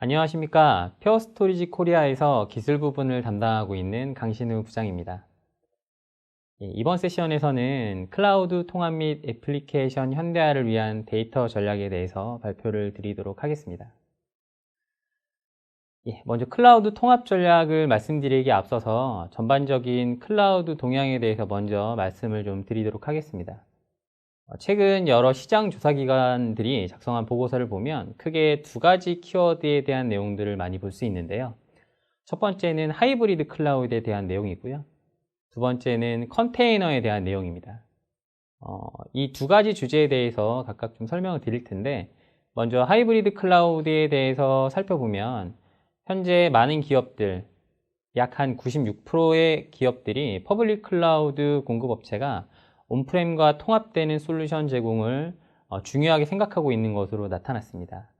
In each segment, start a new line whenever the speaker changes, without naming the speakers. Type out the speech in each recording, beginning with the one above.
안녕하십니까. 퓨어스토리지 코리아에서 기술 부분을 담당하고 있는 강신우 부장입니다. 예, 이번 세션에서는 클라우드 통합 및 애플리케이션 현대화를 위한 데이터 전략에 대해서 발표를 드리도록 하겠습니다. 예, 먼저 클라우드 통합 전략을 말씀드리기에 앞서서 전반적인 클라우드 동향에 대해서 먼저 말씀을 좀 드리도록 하겠습니다. 어, 최근 여러 시장 조사 기관들이 작성한 보고서를 보면 크게 두 가지 키워드에 대한 내용들을 많이 볼 수 있는데요. 첫 번째는 하이브리드 클라우드에 대한 내용이고요. 두 번째는 컨테이너에 대한 내용입니다. 어, 이 두 가지 주제에 대해서 각각 좀 설명을 드릴 텐데 먼저 하이브리드 클라우드에 대해서 살펴보면 현재 많은 기업들 약 한 96%의 기업들이 퍼블릭 클라우드 공급업체가 온프렘과 통합되는 솔루션 제공을 어, 중요하게 생각하고 있는 것으로 나타났습니다.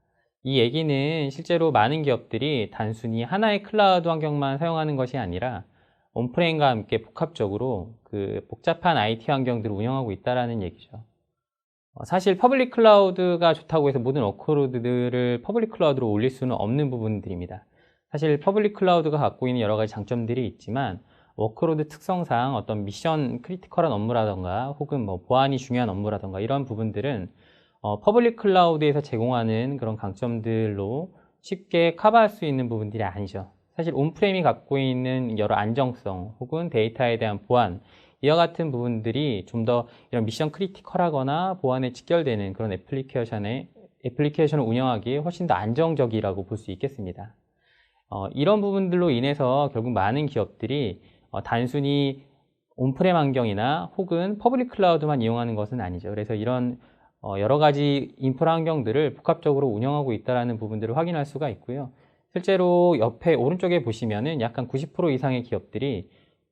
이 얘기는 실제로 많은 기업들이 단순히 하나의 클라우드 환경만 사용하는 것이 아니라 온프렘과 함께 복합적으로 그 복잡한 IT 환경들을 운영하고 있다는 얘기죠. 어, 사실 퍼블릭 클라우드가 좋다고 해서 모든 워크로드들을 퍼블릭 클라우드로 올릴 수는 없는 부분들입니다. 사실 퍼블릭 클라우드가 갖고 있는 여러 가지 장점들이 있지만 워크로드 특성상 어떤 미션 크리티컬한 업무라던가 혹은 뭐 보안이 중요한 업무라던가 이런 부분들은 어, 퍼블릭 클라우드에서 제공하는 그런 강점들로 쉽게 커버할 수 있는 부분들이 아니죠. 사실 온프레임이 갖고 있는 여러 안정성 혹은 데이터에 대한 보안 이와 같은 부분들이 좀 더 이런 미션 크리티컬하거나 보안에 직결되는 그런 애플리케이션에 애플리케이션을 운영하기에 훨씬 더 안정적이라고 볼 수 있겠습니다. 어, 이런 부분들로 인해서 결국 많은 기업들이 어, 단순히 온프렘 환경이나 혹은 퍼블릭 클라우드만 이용하는 것은 아니죠. 그래서 이런 어, 여러 가지 인프라 환경들을 복합적으로 운영하고 있다는 부분들을 확인할 수가 있고요. 실제로 옆에 오른쪽에 보시면은 약간 90% 이상의 기업들이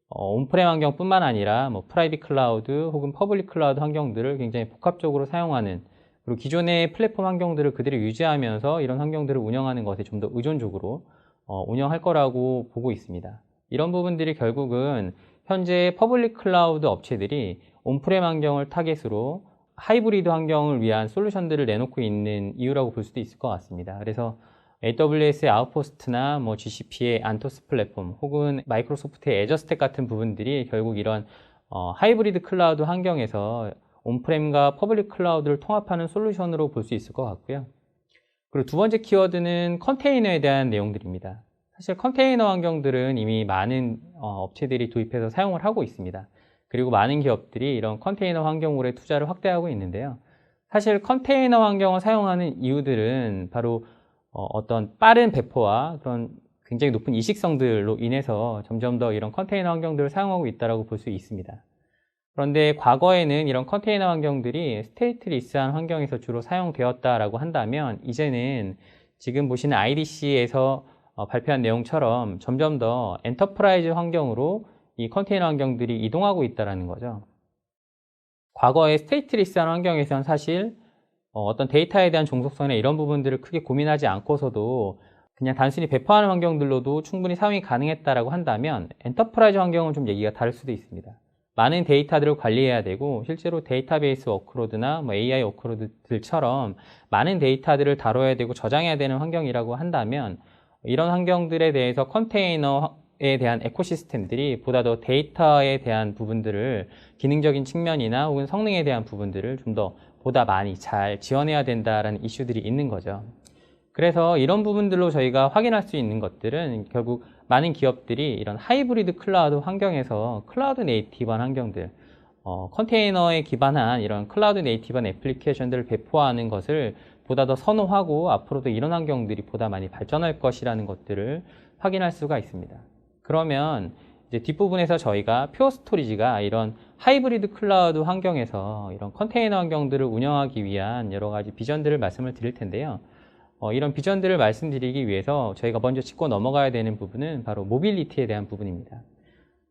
어, 온프렘 환경뿐만 아니라 뭐 프라이빗 클라우드 혹은 퍼블릭 클라우드 환경들을 굉장히 복합적으로 사용하는 그리고 기존의 플랫폼 환경들을 그대로 유지하면서 이런 환경들을 운영하는 것에 좀 더 의존적으로 어, 운영할 거라고 보고 있습니다. 이런 부분들이 결국은 현재 퍼블릭 클라우드 업체들이 온프렘 환경을 타겟으로 하이브리드 환경을 위한 솔루션들을 내놓고 있는 이유라고 볼 수도 있을 것 같습니다. 그래서 AWS의 아웃포스트나 뭐 GCP의 안토스 플랫폼 혹은 마이크로소프트의 애저스택 같은 부분들이 결국 이런 어, 하이브리드 클라우드 환경에서 온프렘과 퍼블릭 클라우드를 통합하는 솔루션으로 볼 수 있을 것 같고요. 그리고 두 번째 키워드는 컨테이너에 대한 내용들입니다. 사실 컨테이너 환경들은 이미 많은 어, 업체들이 도입해서 사용을 하고 있습니다. 그리고 많은 기업들이 이런 컨테이너 환경으로의 투자를 확대하고 있는데요. 사실 컨테이너 환경을 사용하는 이유들은 바로 어, 떤 빠른 배포와 그런 굉장히 높은 이식성들로 인해서 점점 더 이런 컨테이너 환경들을 사용하고 있다고 볼수 있습니다. 그런데 과거에는 이런 컨테이너 환경들이 스테이트리스한 환경에서 주로 사용되었다라고 한다면 이제는 지금 보시는 IDC에서 어, 발표한 내용처럼 점점 더 엔터프라이즈 환경으로 이 컨테이너 환경들이 이동하고 있다는 거죠. 과거의 스테이트리스한 환경에서는 사실 어, 떤 데이터에 대한 종속성이나 이런 부분들을 크게 고민하지 않고서도 그냥 단순히 배포하는 환경들로도 충분히 사용이 가능했다라고 한다면 엔터프라이즈 환경은 좀 얘기가 다를 수도 있습니다. 많은 데이터들을 관리해야 되고 실제로 데이터베이스 워크로드나 뭐 AI 워크로드들처럼 많은 데이터들을 다뤄야 되고 저장해야 되는 환경이라고 한다면 이런 환경들에 대해서 컨테이너에 대한 에코시스템들이 보다 더 데이터에 대한 부분들을 기능적인 측면이나 혹은 성능에 대한 부분들을 좀 더 보다 많이 잘 지원해야 된다라는 이슈들이 있는 거죠. 그래서 이런 부분들로 저희가 확인할 수 있는 것들은 결국 많은 기업들이 이런 하이브리드 클라우드 환경에서 클라우드 네이티브한 환경들, 어, 컨테이너에 기반한 이런 클라우드 네이티브한 애플리케이션들을 배포하는 것을 보다 더 선호하고 앞으로도 이런 환경들이 보다 많이 발전할 것이라는 것들을 확인할 수가 있습니다. 그러면 이제 뒷부분에서 저희가 표 스토리지가 이런 하이브리드 클라우드 환경에서 이런 컨테이너 환경들을 운영하기 위한 여러 가지 비전들을 말씀을 드릴 텐데요. 어, 이런 비전들을 말씀드리기 위해서 저희가 먼저 짚고 넘어가야 되는 부분은 바로 모빌리티에 대한 부분입니다.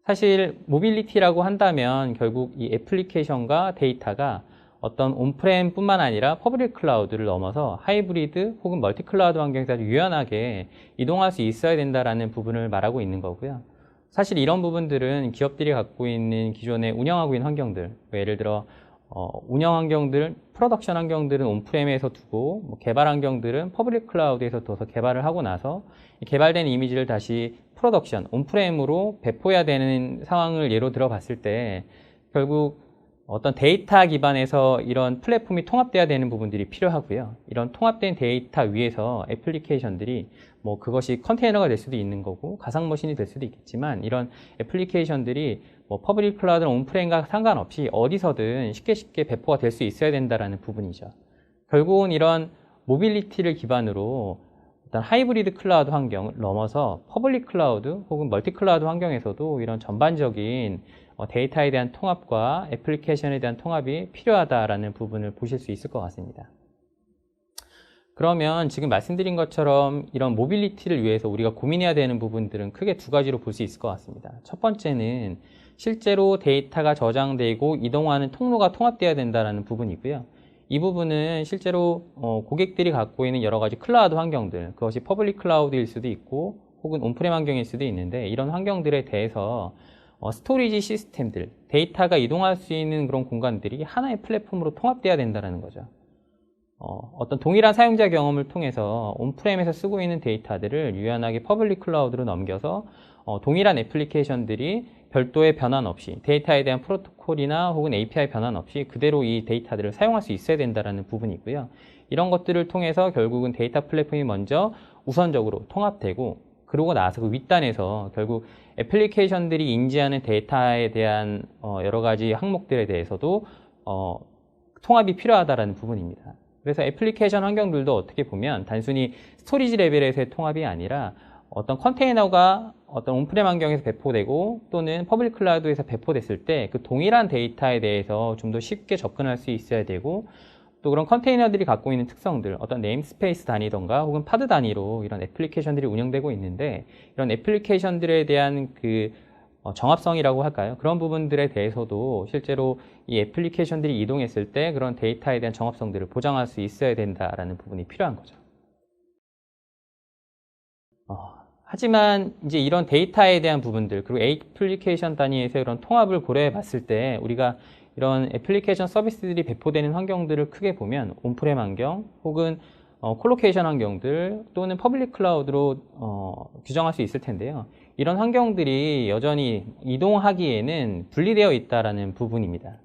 사실 모빌리티라고 한다면 결국 이 애플리케이션과 데이터가 어떤 온프렘뿐만 아니라 퍼블릭 클라우드를 넘어서 하이브리드 혹은 멀티 클라우드 환경에서 유연하게 이동할 수 있어야 된다라는 부분을 말하고 있는 거고요. 사실 이런 부분들은 기업들이 갖고 있는 기존에 운영하고 있는 환경들, 뭐 예를 들어 어, 운영 환경들, 프로덕션 환경들은 온프레임에서 두고 뭐 개발 환경들은 퍼블릭 클라우드에서 둬서 개발을 하고 나서 이 개발된 이미지를 다시 프로덕션, 온프레임으로 배포해야 되는 상황을 예로 들어봤을 때 결국 어떤 데이터 기반에서 이런 플랫폼이 통합돼야 되는 부분들이 필요하고요. 이런 통합된 데이터 위에서 애플리케이션들이 뭐 그것이 컨테이너가 될 수도 있는 거고 가상 머신이 될 수도 있겠지만 이런 애플리케이션들이 뭐 퍼블릭 클라우드나 온프레임과 상관없이 어디서든 쉽게 쉽게 배포가 될 수 있어야 된다라는 부분이죠. 결국은 이런 모빌리티를 기반으로 어떤 하이브리드 클라우드 환경을 넘어서 퍼블릭 클라우드 혹은 멀티 클라우드 환경에서도 이런 전반적인 어, 데이터에 대한 통합과 애플리케이션에 대한 통합이 필요하다라는 부분을 보실 수 있을 것 같습니다. 그러면 지금 말씀드린 것처럼 이런 모빌리티를 위해서 우리가 고민해야 되는 부분들은 크게 두 가지로 볼 수 있을 것 같습니다. 첫 번째는 실제로 데이터가 저장되고 이동하는 통로가 통합되어야 된다는 부분이고요. 이 부분은 실제로 어, 고객들이 갖고 있는 여러 가지 클라우드 환경들, 그것이 퍼블릭 클라우드일 수도 있고 혹은 온프레임 환경일 수도 있는데 이런 환경들에 대해서 어, 스토리지 시스템들, 데이터가 이동할 수 있는 그런 공간들이 하나의 플랫폼으로 통합돼야 된다는 거죠. 어, 떤 동일한 사용자 경험을 통해서 온프레임에서 쓰고 있는 데이터들을 유연하게 퍼블릭 클라우드로 넘겨서 어, 동일한 애플리케이션들이 별도의 변환 없이 데이터에 대한 프로토콜이나 혹은 API 변환 없이 그대로 이 데이터들을 사용할 수 있어야 된다는 부분이 있고요. 이런 것들을 통해서 결국은 데이터 플랫폼이 먼저 우선적으로 통합되고 그러고 나서 그 윗단에서 결국 애플리케이션들이 인지하는 데이터에 대한 어, 여러 가지 항목들에 대해서도 어, 통합이 필요하다는 부분입니다. 그래서 애플리케이션 환경들도 어떻게 보면 단순히 스토리지 레벨에서의 통합이 아니라 어떤 컨테이너가 어떤 온프레임 환경에서 배포되고 또는 퍼블릭 클라우드에서 배포됐을 때 그 동일한 데이터에 대해서 좀 더 쉽게 접근할 수 있어야 되고 또 그런 컨테이너들이 갖고 있는 특성들, 어떤 네임스페이스 단위던가 혹은 파드 단위로 이런 애플리케이션들이 운영되고 있는데 이런 애플리케이션들에 대한 그 어, 정합성이라고 할까요? 그런 부분들에 대해서도 실제로 이 애플리케이션들이 이동했을 때 그런 데이터에 대한 정합성들을 보장할 수 있어야 된다라는 부분이 필요한 거죠. 어, 하지만 이제 이런 데이터에 대한 부분들 그리고 애플리케이션 단위에서 이런 통합을 고려해 봤을 때 우리가 이런 애플리케이션 서비스들이 배포되는 환경들을 크게 보면 온프렘 환경 혹은 어, 콜로케이션 환경들 또는 퍼블릭 클라우드로 어, 규정할 수 있을 텐데요. 이런 환경들이 여전히 이동하기에는 분리되어 있다라는 부분입니다.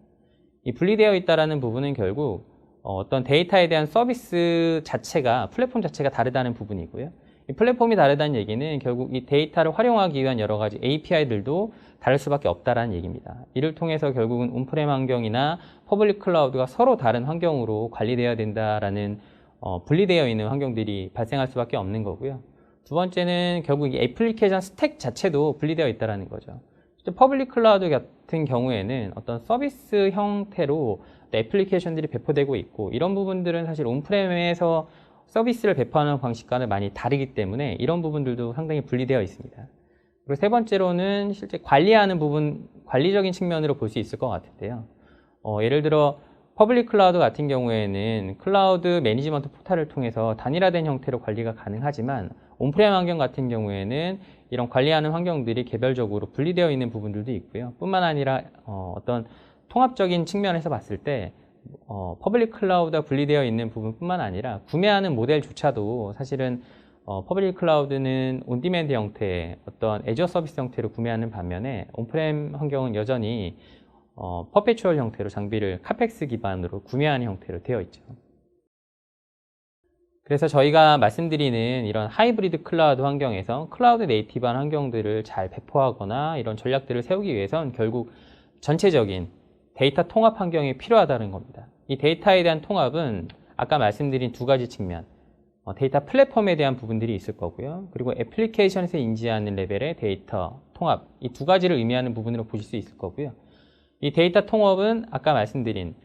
이 분리되어 있다라는 부분은 결국 어, 어떤 데이터에 대한 서비스 자체가 플랫폼 자체가 다르다는 부분이고요. 이 플랫폼이 다르다는 얘기는 결국 이 데이터를 활용하기 위한 여러 가지 API들도 다를 수밖에 없다라는 얘기입니다. 이를 통해서 결국은 온프렘 환경이나 퍼블릭 클라우드가 서로 다른 환경으로 관리되어야 된다라는 어, 분리되어 있는 환경들이 발생할 수밖에 없는 거고요. 두 번째는 결국 이 애플리케이션 스택 자체도 분리되어 있다는 거죠. 퍼블릭 클라우드 같은 경우에는 어떤 서비스 형태로 애플리케이션들이 배포되고 있고 이런 부분들은 사실 온프렘에서 서비스를 배포하는 방식과는 많이 다르기 때문에 이런 부분들도 상당히 분리되어 있습니다. 그리고 세 번째로는 실제 관리하는 부분, 관리적인 측면으로 볼 수 있을 것 같은데요. 어, 예를 들어 퍼블릭 클라우드 같은 경우에는 클라우드 매니지먼트 포탈을 통해서 단일화된 형태로 관리가 가능하지만 온프레임 환경 같은 경우에는 이런 관리하는 환경들이 개별적으로 분리되어 있는 부분들도 있고요. 뿐만 아니라 어, 떤 통합적인 측면에서 봤을 때 어, 퍼블릭 클라우드와 분리되어 있는 부분뿐만 아니라 구매하는 모델조차도 사실은 어, 퍼블릭 클라우드는 온디맨드 형태의 어떤 애저 서비스 형태로 구매하는 반면에 온프렘 환경은 여전히 어, 퍼페추얼 형태로 장비를 카펙스 기반으로 구매하는 형태로 되어 있죠. 그래서 저희가 말씀드리는 이런 하이브리드 클라우드 환경에서 클라우드 네이티브한 환경들을 잘 배포하거나 이런 전략들을 세우기 위해선 결국 전체적인 데이터 통합 환경이 필요하다는 겁니다. 이 데이터에 대한 통합은 아까 말씀드린 두 가지 측면, 어, 데이터 플랫폼에 대한 부분들이 있을 거고요. 그리고 애플리케이션에서 인지하는 레벨의 데이터 통합, 이 두 가지를 의미하는 부분으로 보실 수 있을 거고요. 이 데이터 통합은 아까 말씀드린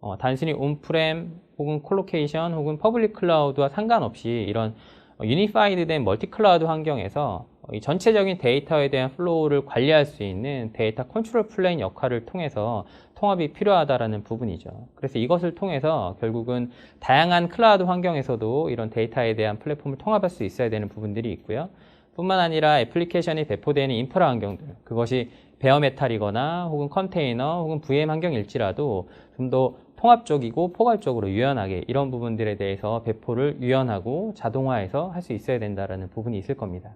어, 단순히 온프렘 혹은 콜로케이션 혹은 퍼블릭 클라우드와 상관없이 이런 유니파이드 된 멀티 클라우드 환경에서 이 전체적인 데이터에 대한 플로우를 관리할 수 있는 데이터 컨트롤 플레인 역할을 통해서 통합이 필요하다라는 부분이죠. 그래서 이것을 통해서 결국은 다양한 클라우드 환경에서도 이런 데이터에 대한 플랫폼을 통합할 수 있어야 되는 부분들이 있고요. 뿐만 아니라 애플리케이션이 배포되는 인프라 환경들, 그것이 베어 메탈이거나 혹은 컨테이너 혹은 VM 환경일지라도 좀 더 통합적이고 포괄적으로 유연하게 이런 부분들에 대해서 배포를 유연하고 자동화해서 할 수 있어야 된다는 부분이 있을 겁니다.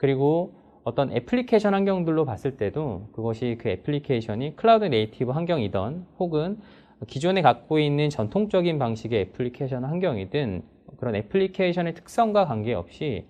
그리고 어떤 애플리케이션 환경들로 봤을 때도 그것이 그 애플리케이션이 클라우드 네이티브 환경이던 혹은 기존에 갖고 있는 전통적인 방식의 애플리케이션 환경이든 그런 애플리케이션의 특성과 관계없이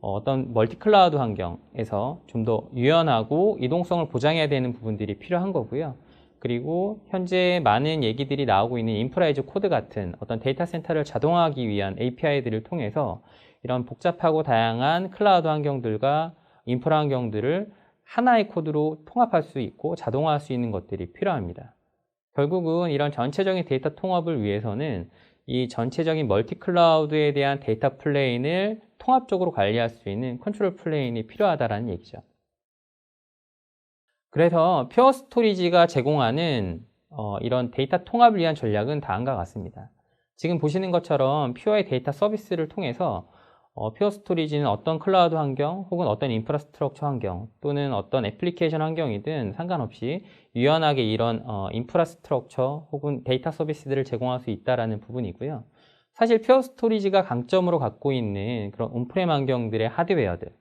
어떤 멀티 클라우드 환경에서 좀 더 유연하고 이동성을 보장해야 되는 부분들이 필요한 거고요. 그리고 현재 많은 얘기들이 나오고 있는 인프라이즈 코드 같은 어떤 데이터 센터를 자동화하기 위한 API들을 통해서 이런 복잡하고 다양한 클라우드 환경들과 인프라 환경들을 하나의 코드로 통합할 수 있고 자동화할 수 있는 것들이 필요합니다. 결국은 이런 전체적인 데이터 통합을 위해서는 이 전체적인 멀티 클라우드에 대한 데이터 플레인을 통합적으로 관리할 수 있는 컨트롤 플레인이 필요하다는 얘기죠. 그래서 퓨어 스토리지가 제공하는 어, 이런 데이터 통합을 위한 전략은 다음과 같습니다. 지금 보시는 것처럼 퓨어의 데이터 서비스를 통해서 어, 퓨어 스토리지는 어떤 클라우드 환경 혹은 어떤 인프라스트럭처 환경 또는 어떤 애플리케이션 환경이든 상관없이 유연하게 이런 어, 인프라스트럭처 혹은 데이터 서비스들을 제공할 수 있다는 부분이고요. 사실 퓨어 스토리지가 강점으로 갖고 있는 그런 온프렘 환경들의 하드웨어들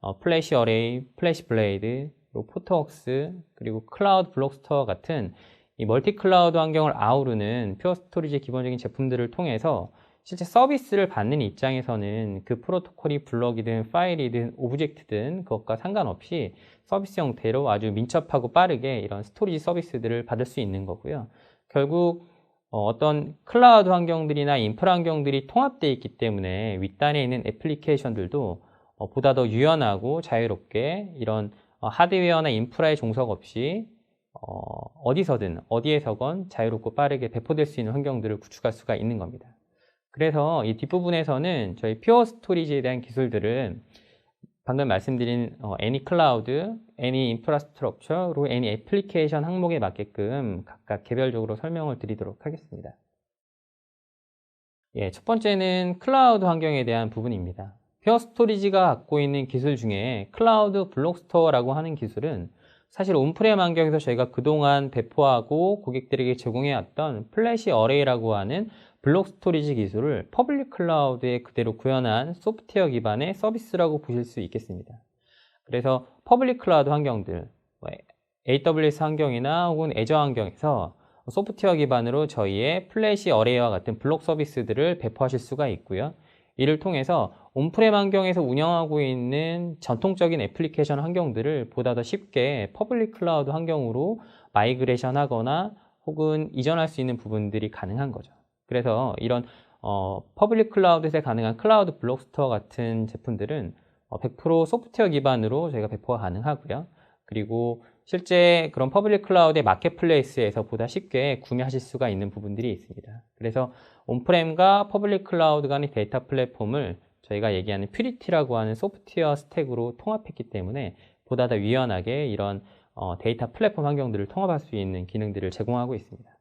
어, 플래시 어레이, 플래시 블레이드, 포토웍스, 그리고 클라우드 블록스토어 같은 이 멀티 클라우드 환경을 아우르는 퓨어 스토리지의 기본적인 제품들을 통해서 실제 서비스를 받는 입장에서는 그 프로토콜이 블럭이든 파일이든 오브젝트든 그것과 상관없이 서비스 형태로 아주 민첩하고 빠르게 이런 스토리지 서비스들을 받을 수 있는 거고요. 결국 어, 어떤 클라우드 환경들이나 인프라 환경들이 통합되어 있기 때문에 윗단에 있는 애플리케이션들도 어, 보다 더 유연하고 자유롭게 이런 어, 하드웨어나 인프라의 종속 없이 어, 디서든 어디에서건 자유롭고 빠르게 배포될 수 있는 환경들을 구축할 수가 있는 겁니다. 그래서 이 뒷부분에서는 저희 퓨어 스토리지에 대한 기술들은 방금 말씀드린 어, 애니 클라우드, 애니 인프라스트럭처, 그리고 애니 애플리케이션 항목에 맞게끔 각각 개별적으로 설명을 드리도록 하겠습니다. 예, 첫 번째는 클라우드 환경에 대한 부분입니다. 퓨어 스토리지가 갖고 있는 기술 중에 클라우드 블록스토어라고 하는 기술은 사실 온프렘 환경에서 저희가 그동안 배포하고 고객들에게 제공해왔던 플래시 어레이라고 하는 블록 스토리지 기술을 퍼블릭 클라우드에 그대로 구현한 소프트웨어 기반의 서비스라고 보실 수 있겠습니다. 그래서 퍼블릭 클라우드 환경들, 뭐 AWS 환경이나 혹은 애저 환경에서 소프트웨어 기반으로 저희의 플래시 어레이와 같은 블록 서비스들을 배포하실 수가 있고요. 이를 통해서 온프렘 환경에서 운영하고 있는 전통적인 애플리케이션 환경들을 보다 더 쉽게 퍼블릭 클라우드 환경으로 마이그레이션 하거나 혹은 이전할 수 있는 부분들이 가능한 거죠. 그래서 이런 어, 퍼블릭 클라우드에 가능한 클라우드 블록 스토어 같은 제품들은 어, 100% 소프트웨어 기반으로 저희가 배포가 가능하고요. 그리고 실제 그런 퍼블릭 클라우드의 마켓플레이스에서 보다 쉽게 구매하실 수가 있는 부분들이 있습니다. 그래서 온프렘과 퍼블릭 클라우드 간의 데이터 플랫폼을 저희가 얘기하는 퓨리티라고 하는 소프트웨어 스택으로 통합했기 때문에 보다 더 유연하게 이런 어, 데이터 플랫폼 환경들을 통합할 수 있는 기능들을 제공하고 있습니다.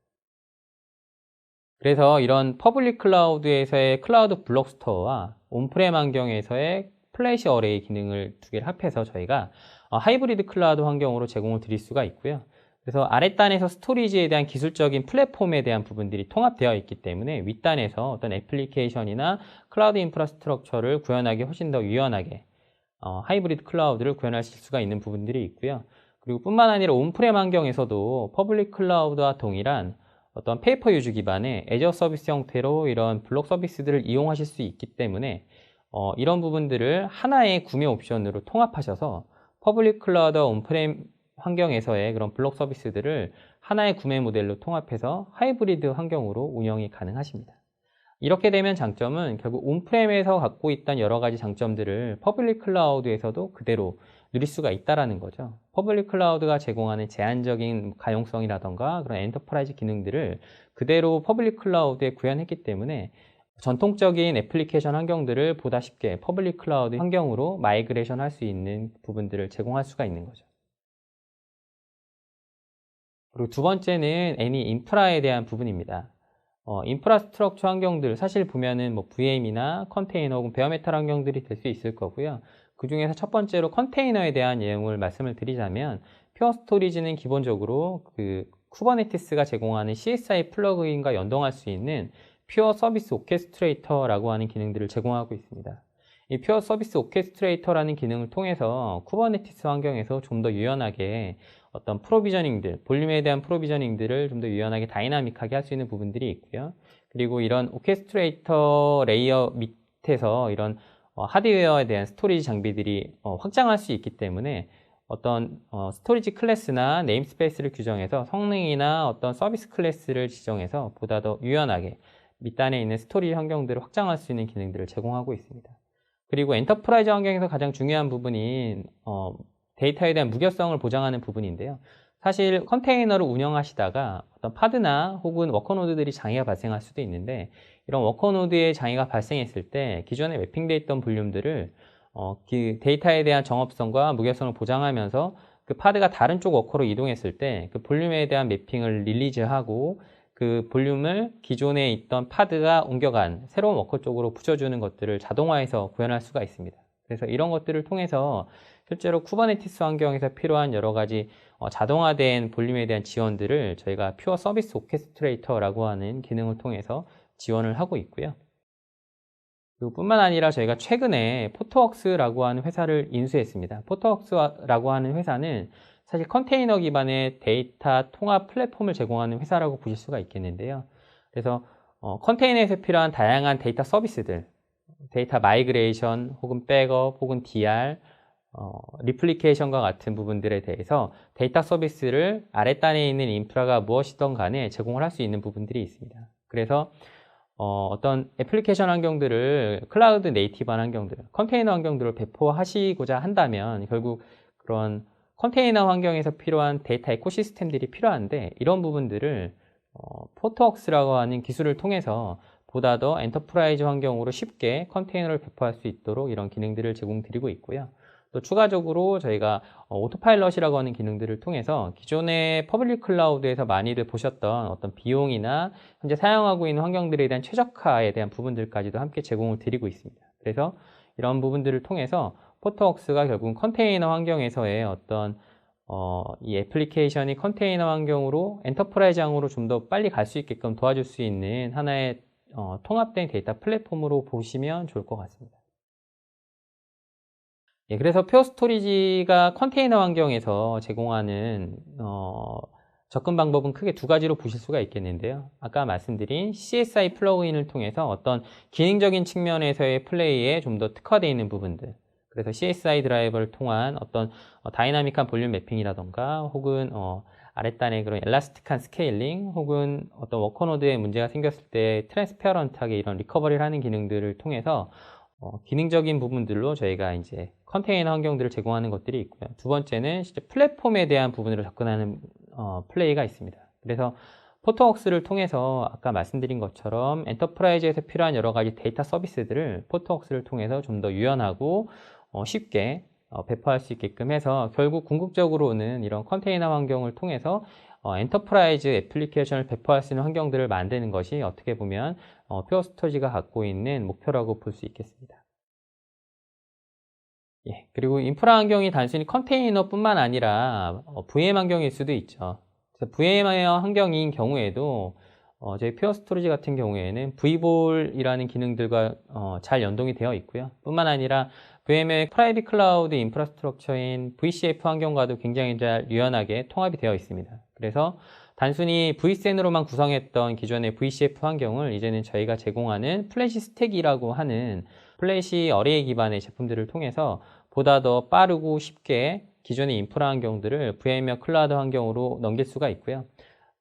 그래서 이런 퍼블릭 클라우드에서의 클라우드 블록 스토어와 온프렘 환경에서의 플래시 어레이 기능을 두 개를 합해서 저희가 어, 하이브리드 클라우드 환경으로 제공을 드릴 수가 있고요. 그래서 아랫단에서 스토리지에 대한 기술적인 플랫폼에 대한 부분들이 통합되어 있기 때문에 윗단에서 어떤 애플리케이션이나 클라우드 인프라스트럭처를 구현하기 훨씬 더 유연하게 어, 하이브리드 클라우드를 구현하실 수가 있는 부분들이 있고요. 그리고 뿐만 아니라 온프렘 환경에서도 퍼블릭 클라우드와 동일한 어떤 페이퍼 유즈 기반의 애저 서비스 형태로 이런 블록 서비스들을 이용하실 수 있기 때문에 어, 이런 부분들을 하나의 구매 옵션으로 통합하셔서 퍼블릭 클라우드 온프레임 환경에서의 그런 블록 서비스들을 하나의 구매 모델로 통합해서 하이브리드 환경으로 운영이 가능하십니다. 이렇게 되면 장점은 결국 온프렘에서 갖고 있던 여러 가지 장점들을 퍼블릭 클라우드에서도 그대로 누릴 수가 있다라는 거죠. 퍼블릭 클라우드가 제공하는 제한적인 가용성이라던가 그런 엔터프라이즈 기능들을 그대로 퍼블릭 클라우드에 구현했기 때문에 전통적인 애플리케이션 환경들을 보다 쉽게 퍼블릭 클라우드 환경으로 마이그레이션 할 수 있는 부분들을 제공할 수가 있는 거죠. 그리고 두 번째는 애니 인프라에 대한 부분입니다. 어, 인프라스트럭처 환경들 사실 보면은 뭐 VM이나 컨테이너 혹은 베어메탈 환경들이 될 수 있을 거고요. 그 중에서 첫 번째로 컨테이너에 대한 내용을 말씀을 드리자면 퓨어 스토리지는 기본적으로 그 쿠버네티스가 제공하는 CSI 플러그인과 연동할 수 있는 퓨어 서비스 오케스트레이터라고 하는 기능들을 제공하고 있습니다. 이 퓨어 서비스 오케스트레이터라는 기능을 통해서 쿠버네티스 환경에서 좀 더 유연하게 어떤 프로비저닝들, 볼륨에 대한 프로비저닝들을 좀 더 유연하게 다이나믹하게 할 수 있는 부분들이 있고요. 그리고 이런 오케스트레이터 레이어 밑에서 이런 어, 하드웨어에 대한 스토리지 장비들이 어, 확장할 수 있기 때문에 어떤 어, 스토리지 클래스나 네임스페이스를 규정해서 성능이나 어떤 서비스 클래스를 지정해서 보다 더 유연하게 밑단에 있는 스토리 환경들을 확장할 수 있는 기능들을 제공하고 있습니다. 그리고 엔터프라이즈 환경에서 가장 중요한 부분인 어, 데이터에 대한 무결성을 보장하는 부분인데요. 사실 컨테이너를 운영하시다가 어떤 파드나 혹은 워커노드들이 장애가 발생할 수도 있는데 이런 워커 노드의 장애가 발생했을 때 기존에 매핑되어 있던 볼륨들을 어, 그 데이터에 대한 정업성과 무결성을 보장하면서 그 파드가 다른 쪽 워커로 이동했을 때 그 볼륨에 대한 매핑을 릴리즈하고 그 볼륨을 기존에 있던 파드가 옮겨간 새로운 워커 쪽으로 붙여주는 것들을 자동화해서 구현할 수가 있습니다. 그래서 이런 것들을 통해서 실제로 쿠버네티스 환경에서 필요한 여러 가지 어, 자동화된 볼륨에 대한 지원들을 저희가 퓨어 서비스 오케스트레이터라고 하는 기능을 통해서 지원을 하고 있고요. 그리고 뿐만 아니라 저희가 최근에 포토웍스라고 하는 회사를 인수했습니다. 포토웍스라고 하는 회사는 사실 컨테이너 기반의 데이터 통합 플랫폼을 제공하는 회사라고 보실 수가 있겠는데요. 그래서 어, 컨테이너에서 필요한 다양한 데이터 서비스들, 데이터 마이그레이션 혹은 백업 혹은 DR, 어, 리플리케이션과 같은 부분들에 대해서 데이터 서비스를 아랫단에 있는 인프라가 무엇이든 간에 제공을 할 수 있는 부분들이 있습니다. 그래서 어, 떤 애플리케이션 환경들을 클라우드 네이티브한 환경들, 컨테이너 환경들을 배포하시고자 한다면 결국 그런 컨테이너 환경에서 필요한 데이터 에코시스템들이 필요한데 이런 부분들을 어, 포트웍스라고 하는 기술을 통해서 보다 더 엔터프라이즈 환경으로 쉽게 컨테이너를 배포할 수 있도록 이런 기능들을 제공드리고 있고요. 또 추가적으로 저희가 어, 오토파일럿이라고 하는 기능들을 통해서 기존의 퍼블릭 클라우드에서 많이들 보셨던 어떤 비용이나 현재 사용하고 있는 환경들에 대한 최적화에 대한 부분들까지도 함께 제공을 드리고 있습니다. 그래서 이런 부분들을 통해서 포토웍스가 결국 컨테이너 환경에서의 어떤 어, 이 애플리케이션이 컨테이너 환경으로 엔터프라이즈항으로 좀 더 빨리 갈 수 있게끔 도와줄 수 있는 하나의 어, 통합된 데이터 플랫폼으로 보시면 좋을 것 같습니다. 예, 그래서 표 스토리지가 컨테이너 환경에서 제공하는 어, 접근 방법은 크게 두 가지로 보실 수가 있겠는데요. 아까 말씀드린 CSI 플러그인을 통해서 어떤 기능적인 측면에서의 플레이에 좀 더 특화되어 있는 부분들. 그래서 CSI 드라이버를 통한 어떤 어, 다이나믹한 볼륨 매핑이라던가 혹은 어, 아랫단에 그런 엘라스틱한 스케일링 혹은 어떤 워커노드에 문제가 생겼을 때 트랜스페어런트하게 이런 리커버리를 하는 기능들을 통해서 어, 기능적인 부분들로 저희가 이제 컨테이너 환경들을 제공하는 것들이 있고요. 두 번째는 실제 플랫폼에 대한 부분으로 접근하는 어, 플레이가 있습니다. 그래서 포토웍스를 통해서 아까 말씀드린 것처럼 엔터프라이즈에서 필요한 여러 가지 데이터 서비스들을 포토웍스를 통해서 좀 더 유연하고 어, 쉽게 어, 배포할 수 있게끔 해서 결국 궁극적으로는 이런 컨테이너 환경을 통해서 어, 엔터프라이즈 애플리케이션을 배포할 수 있는 환경들을 만드는 것이 어떻게 보면 어, 퓨어스토지가 갖고 있는 목표라고 볼 수 있겠습니다. 예, 그리고 인프라 환경이 단순히 컨테이너뿐만 아니라 어, VM 환경일 수도 있죠. VM 환경인 경우에도 어, 저희 퓨어 스토리지 같은 경우에는 V볼이라는 기능들과 어, 잘 연동이 되어 있고요. 뿐만 아니라 VM의 프라이빗 클라우드 인프라스트럭처인 VCF 환경과도 굉장히 잘 유연하게 통합이 되어 있습니다. 그래서 단순히 VCN으로만 구성했던 기존의 VCF 환경을 이제는 저희가 제공하는 플래시 스택이라고 하는 플래시 어레이 기반의 제품들을 통해서 보다 더 빠르고 쉽게 기존의 인프라 환경들을 VM웨어 클라우드 환경으로 넘길 수가 있고요.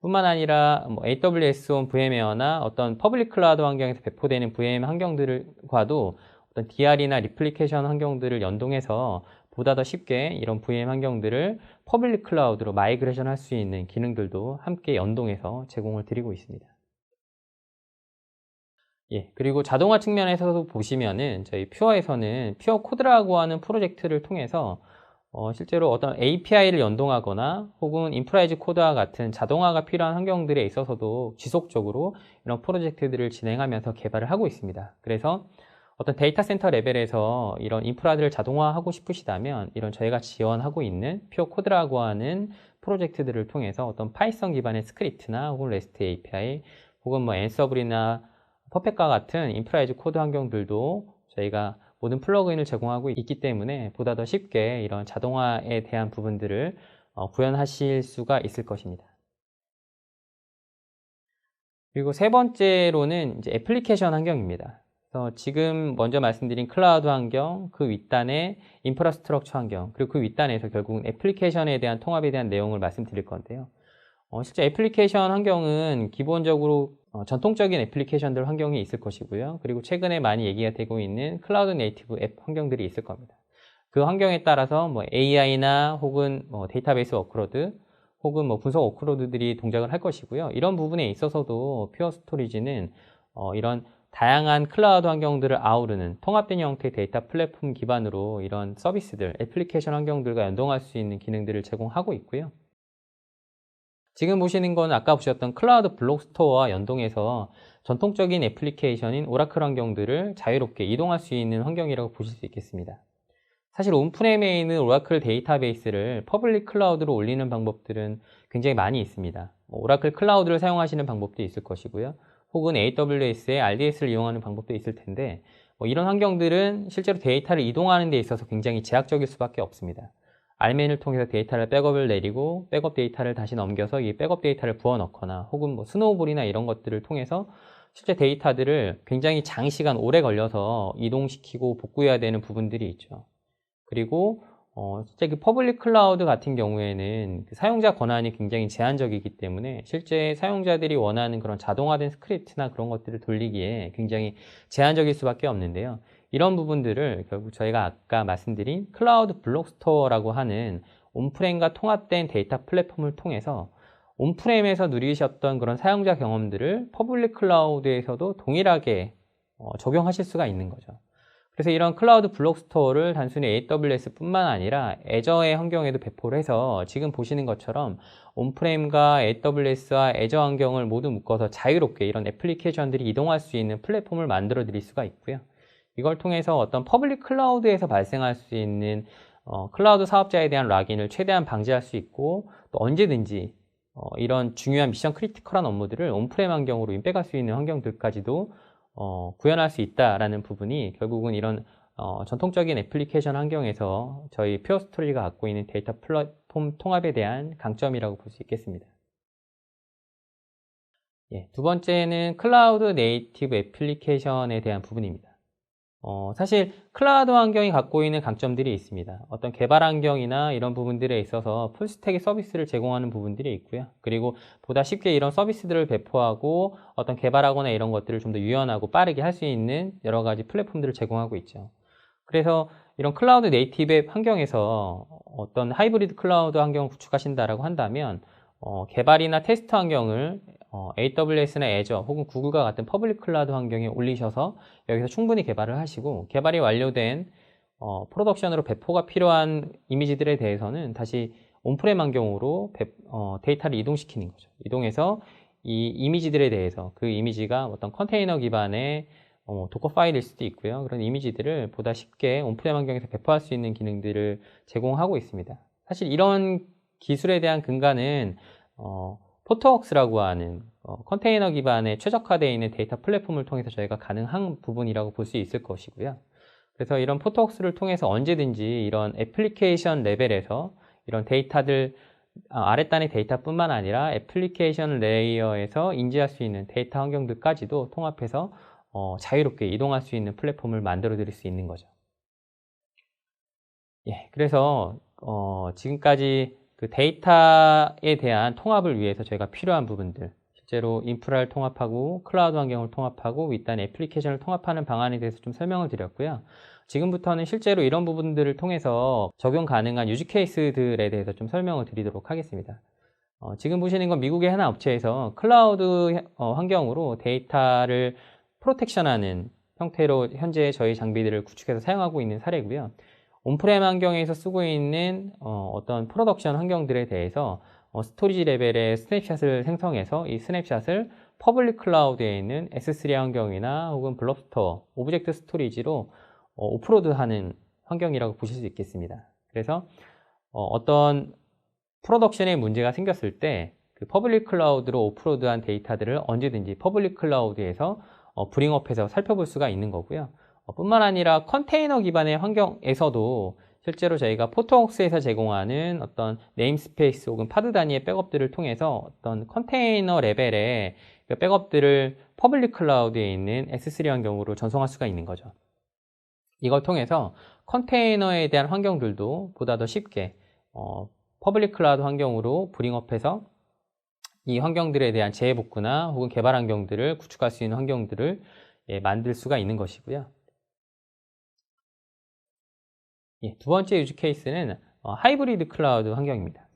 뿐만 아니라 뭐 AWS 온 VM웨어나 어떤 퍼블릭 클라우드 환경에서 배포되는 VM 환경들과도 어떤 DR이나 리플리케이션 환경들을 연동해서 보다 더 쉽게 이런 VM 환경들을 퍼블릭 클라우드로 마이그레이션 할 수 있는 기능들도 함께 연동해서 제공을 드리고 있습니다. 예, 그리고 자동화 측면에서도 보시면은 저희 퓨어에서는 퓨어 코드라고 하는 프로젝트를 통해서 어, 실제로 어떤 API를 연동하거나 혹은 인프라이즈 코드와 같은 자동화가 필요한 환경들에 있어서도 지속적으로 이런 프로젝트들을 진행하면서 개발을 하고 있습니다. 그래서 어떤 데이터 센터 레벨에서 이런 인프라들을 자동화하고 싶으시다면 이런 저희가 지원하고 있는 퓨어 코드라고 하는 프로젝트들을 통해서 어떤 파이썬 기반의 스크립트나 혹은 레스트 API 혹은 뭐 앤서블이나 퍼펙과 같은 인프라이즈 코드 환경들도 저희가 모든 플러그인을 제공하고 있기 때문에 보다 더 쉽게 이런 자동화에 대한 부분들을 어, 구현하실 수가 있을 것입니다. 그리고 세 번째로는 이제 애플리케이션 환경입니다. 그래서 지금 먼저 말씀드린 클라우드 환경, 그 윗단의 인프라스트럭처 환경, 그리고 그 윗단에서 결국은 애플리케이션에 대한 통합에 대한 내용을 말씀드릴 건데요. 어, 실제 애플리케이션 환경은 기본적으로 어, 전통적인 애플리케이션들 환경이 있을 것이고요. 그리고 최근에 많이 얘기가 되고 있는 클라우드 네이티브 앱 환경들이 있을 겁니다. 그 환경에 따라서 뭐 AI나 혹은 뭐 데이터베이스 워크로드 혹은 뭐 분석 워크로드들이 동작을 할 것이고요. 이런 부분에 있어서도 퓨어 스토리지는 어, 이런 다양한 클라우드 환경들을 아우르는 통합된 형태의 데이터 플랫폼 기반으로 이런 서비스들, 애플리케이션 환경들과 연동할 수 있는 기능들을 제공하고 있고요. 지금 보시는 건 아까 보셨던 클라우드 블록 스토어와 연동해서 전통적인 애플리케이션인 오라클 환경들을 자유롭게 이동할 수 있는 환경이라고 보실 수 있겠습니다. 사실 온프레임에 있는 오라클 데이터베이스를 퍼블릭 클라우드로 올리는 방법들은 굉장히 많이 있습니다. 뭐 오라클 클라우드를 사용하시는 방법도 있을 것이고요. 혹은 AWS의 RDS를 이용하는 방법도 있을 텐데 뭐 이런 환경들은 실제로 데이터를 이동하는 데 있어서 굉장히 제약적일 수밖에 없습니다. 알멘을 통해서 데이터를 백업을 내리고 백업 데이터를 다시 넘겨서 이 백업 데이터를 부어 넣거나 혹은 뭐 스노우볼이나 이런 것들을 통해서 실제 데이터들을 굉장히 장시간 오래 걸려서 이동시키고 복구해야 되는 부분들이 있죠. 그리고 어, 실제 그 퍼블릭 클라우드 같은 경우에는 그 사용자 권한이 굉장히 제한적이기 때문에 실제 사용자들이 원하는 그런 자동화된 스크립트나 그런 것들을 돌리기에 굉장히 제한적일 수밖에 없는데요. 이런 부분들을 결국 저희가 아까 말씀드린 클라우드 블록 스토어라고 하는 온프레임과 통합된 데이터 플랫폼을 통해서 온프레임에서 누리셨던 그런 사용자 경험들을 퍼블릭 클라우드에서도 동일하게 어, 적용하실 수가 있는 거죠. 그래서 이런 클라우드 블록 스토어를 단순히 AWS뿐만 아니라 애저의 환경에도 배포를 해서 지금 보시는 것처럼 온프레임과 AWS와 애저 환경을 모두 묶어서 자유롭게 이런 애플리케이션들이 이동할 수 있는 플랫폼을 만들어 드릴 수가 있고요. 이걸 통해서 어떤 퍼블릭 클라우드에서 발생할 수 있는 어, 클라우드 사업자에 대한 락인을 최대한 방지할 수 있고 또 언제든지 어, 이런 중요한 미션 크리티컬한 업무들을 온프레임 환경으로 인백할 수 있는 환경들까지도 어, 구현할 수 있다라는 부분이 결국은 이런 어, 전통적인 애플리케이션 환경에서 저희 퓨어 스토리가 갖고 있는 데이터 플랫폼 통합에 대한 강점이라고 볼 수 있겠습니다. 예, 두 번째는 클라우드 네이티브 애플리케이션에 대한 부분입니다. 어, 사실 클라우드 환경이 갖고 있는 강점들이 있습니다. 어떤 개발 환경이나 이런 부분들에 있어서 풀스택의 서비스를 제공하는 부분들이 있고요. 그리고 보다 쉽게 이런 서비스들을 배포하고 어떤 개발하거나 이런 것들을 좀 더 유연하고 빠르게 할 수 있는 여러 가지 플랫폼들을 제공하고 있죠. 그래서 이런 클라우드 네이티브 앱 환경에서 어떤 하이브리드 클라우드 환경을 구축하신다라고 한다면 어, 개발이나 테스트 환경을 어, AWS나 애저 혹은 구글과 같은 퍼블릭 클라우드 환경에 올리셔서 여기서 충분히 개발을 하시고 개발이 완료된 어, 프로덕션으로 배포가 필요한 이미지들에 대해서는 다시 온프레임 환경으로 배, 어, 데이터를 이동시키는 거죠. 이동해서 이 이미지들에 대해서 그 이미지가 어떤 컨테이너 기반의 어, 도커 파일일 수도 있고요. 그런 이미지들을 보다 쉽게 온프레임 환경에서 배포할 수 있는 기능들을 제공하고 있습니다. 사실 이런 기술에 대한 근간은 어, 포토웍스라고 하는 어, 컨테이너 기반의 최적화되어 있는 데이터 플랫폼을 통해서 저희가 가능한 부분이라고 볼 수 있을 것이고요. 그래서 이런 포토웍스를 통해서 언제든지 이런 애플리케이션 레벨에서 이런 데이터들 아, 아랫단의 데이터뿐만 아니라 애플리케이션 레이어에서 인지할 수 있는 데이터 환경들까지도 통합해서 어, 자유롭게 이동할 수 있는 플랫폼을 만들어 드릴 수 있는 거죠. 예, 그래서 어, 지금까지 그 데이터에 대한 통합을 위해서 저희가 필요한 부분들 실제로 인프라를 통합하고 클라우드 환경을 통합하고 윗단 애플리케이션을 통합하는 방안에 대해서 좀 설명을 드렸고요. 지금부터는 실제로 이런 부분들을 통해서 적용 가능한 유지 케이스들에 대해서 좀 설명을 드리도록 하겠습니다. 어, 지금 보시는 건 미국의 하나 업체에서 클라우드 어, 환경으로 데이터를 프로텍션하는 형태로 현재 저희 장비들을 구축해서 사용하고 있는 사례고요. 온프레임 환경에서 쓰고 있는 어, 떤 프로덕션 환경들에 대해서 어, 스토리지 레벨의 스냅샷을 생성해서 이 스냅샷을 퍼블릭 클라우드에 있는 S3 환경이나 혹은 블럽스터, 오브젝트 스토리지로 어, 오프로드 하는 환경이라고 보실 수 있겠습니다. 그래서 어, 떤 프로덕션에 문제가 생겼을 때 그 퍼블릭 클라우드로 오프로드한 데이터들을 언제든지 퍼블릭 클라우드에서 어, 브링업해서 살펴볼 수가 있는 거고요. 어, 뿐만 아니라 컨테이너 기반의 환경에서도 실제로 저희가 포토웍스에서 제공하는 어떤 네임스페이스 혹은 파드 단위의 백업들을 통해서 어떤 컨테이너 레벨의 그 백업들을 퍼블릭 클라우드에 있는 S3 환경으로 전송할 수가 있는 거죠. 이걸 통해서 컨테이너에 대한 환경들도 보다 더 쉽게 어, 퍼블릭 클라우드 환경으로 브링업해서 이 환경들에 대한 재해 복구나 혹은 개발 환경들을 구축할 수 있는 환경들을 예, 만들 수가 있는 것이고요. 예, 두 번째 유즈 케이스는 어, 하이브리드 클라우드 환경입니다.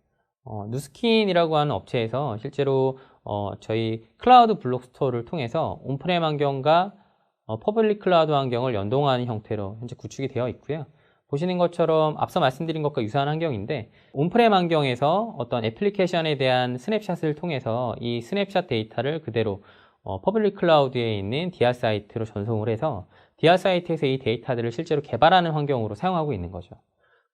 어, 누스킨이라고 하는 업체에서 실제로 어, 저희 클라우드 블록 스토어를 통해서 온프렘 환경과 어, 퍼블릭 클라우드 환경을 연동하는 형태로 현재 구축이 되어 있고요. 보시는 것처럼 앞서 말씀드린 것과 유사한 환경인데 온프렘 환경에서 어떤 애플리케이션에 대한 스냅샷을 통해서 이 스냅샷 데이터를 그대로 어, 퍼블릭 클라우드에 있는 DR 사이트로 전송을 해서 DR 사이트에서 이 데이터들을 실제로 개발하는 환경으로 사용하고 있는 거죠.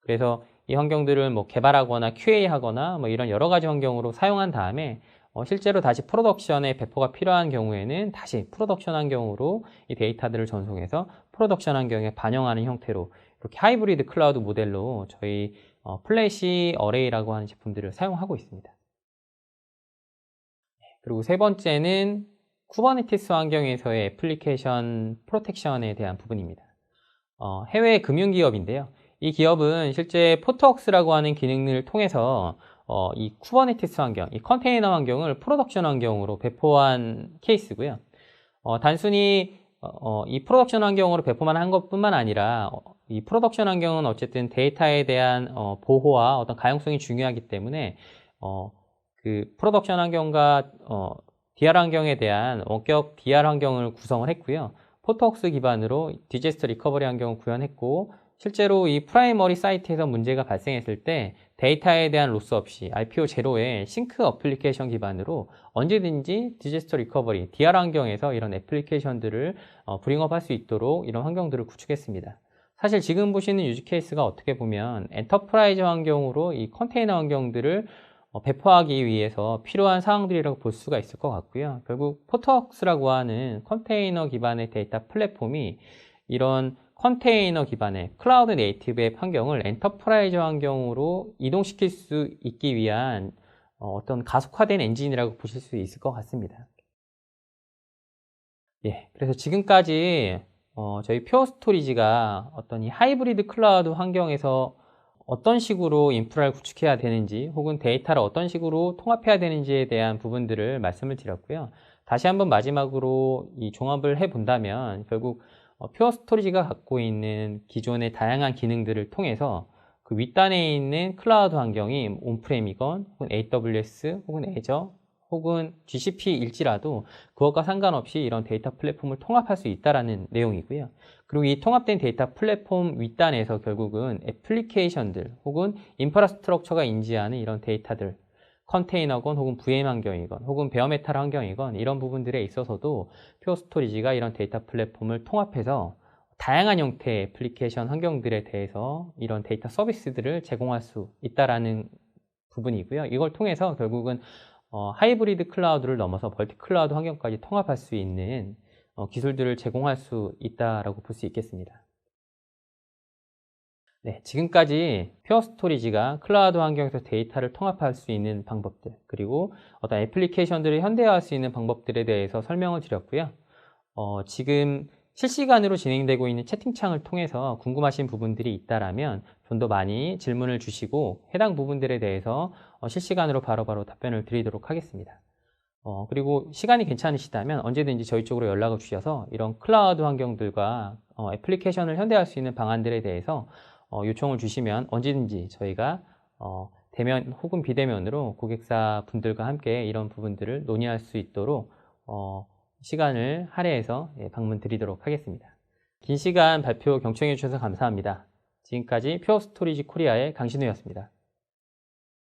그래서 이 환경들을 뭐 개발하거나 QA하거나 뭐 이런 여러 가지 환경으로 사용한 다음에 어, 실제로 다시 프로덕션에 배포가 필요한 경우에는 다시 프로덕션 환경으로 이 데이터들을 전송해서 프로덕션 환경에 반영하는 형태로 이렇게 하이브리드 클라우드 모델로 저희 어, 플래시 어레이라고 하는 제품들을 사용하고 있습니다. 네, 그리고 세 번째는 쿠버네티스 환경에서의 애플리케이션 프로텍션에 대한 부분입니다. 어, 해외 금융기업인데요. 이 기업은 실제 포트웍스라고 하는 기능을 통해서 어, 이 쿠버네티스 환경, 이 컨테이너 환경을 프로덕션 환경으로 배포한 케이스고요. 어, 단순히 어, 어이 프로덕션 환경으로 배포만 한 것뿐만 아니라 어, 이 프로덕션 환경은 어쨌든 데이터에 대한 어, 보호와 어떤 가용성이 중요하기 때문에 그 프로덕션 환경과 DR 환경에 대한 원격 DR 환경을 구성을 했고요. 포토웍스 기반으로 디제스터 리커버리 환경을 구현했고 실제로 이 프라이머리 사이트에서 문제가 발생했을 때 데이터에 대한 로스 없이 RPO 제로의 싱크 어플리케이션 기반으로 언제든지 디제스터 리커버리, DR 환경에서 이런 애플리케이션들을 어, 브링업 할 수 있도록 이런 환경들을 구축했습니다. 사실 지금 보시는 유즈 케이스가 어떻게 보면 엔터프라이즈 환경으로 이 컨테이너 환경들을 어, 배포하기 위해서 필요한 사항들이라고 볼 수가 있을 것 같고요. 결국 포트웍스라고 하는 컨테이너 기반의 데이터 플랫폼이 이런 컨테이너 기반의 클라우드 네이티브 의 환경을 엔터프라이즈 환경으로 이동시킬 수 있기 위한 어, 떤 가속화된 엔진이라고 보실 수 있을 것 같습니다. 예, 그래서 지금까지 어, 저희 퓨어 스토리지가 어떤 이 하이브리드 클라우드 환경에서 어떤 식으로 인프라를 구축해야 되는지 혹은 데이터를 어떤 식으로 통합해야 되는지에 대한 부분들을 말씀을 드렸고요. 다시 한번 마지막으로 이 종합을 해 본다면 결국 어, 퓨어 스토리지가 갖고 있는 기존의 다양한 기능들을 통해서 그 윗단에 있는 클라우드 환경이 온프레미건 혹은 AWS 혹은 애저 혹은 GCP일지라도 그것과 상관없이 이런 데이터 플랫폼을 통합할 수 있다라는 내용이고요. 그리고 이 통합된 데이터 플랫폼 윗단에서 결국은 애플리케이션들 혹은 인프라스트럭처가 인지하는 이런 데이터들 컨테이너건 혹은 VM 환경이건 혹은 베어메탈 환경이건 이런 부분들에 있어서도 표 스토리지가 이런 데이터 플랫폼을 통합해서 다양한 형태의 애플리케이션 환경들에 대해서 이런 데이터 서비스들을 제공할 수 있다라는 부분이고요. 이걸 통해서 결국은 어, 하이브리드 클라우드를 넘어서 멀티 클라우드 환경까지 통합할 수 있는 어, 기술들을 제공할 수 있다라고 볼 수 있겠습니다. 네, 지금까지 퓨어 스토리지가 클라우드 환경에서 데이터를 통합할 수 있는 방법들 그리고 어떤 애플리케이션들을 현대화할 수 있는 방법들에 대해서 설명을 드렸고요. 어, 지금 실시간으로 진행되고 있는 채팅창을 통해서 궁금하신 부분들이 있다라면 좀 더 많이 질문을 주시고 해당 부분들에 대해서 어, 실시간으로 바로바로 바로 답변을 드리도록 하겠습니다. 어, 그리고 시간이 괜찮으시다면 언제든지 저희 쪽으로 연락을 주셔서 이런 클라우드 환경들과 어, 애플리케이션을 현대할 수 있는 방안들에 대해서 어, 요청을 주시면 언제든지 저희가 어, 대면 혹은 비대면으로 고객사 분들과 함께 이런 부분들을 논의할 수 있도록 어, 시간을 할애해서 예, 방문 드리도록 하겠습니다. 긴 시간 발표 경청해 주셔서 감사합니다. 지금까지 퓨어 스토리지 코리아의 강신우였습니다.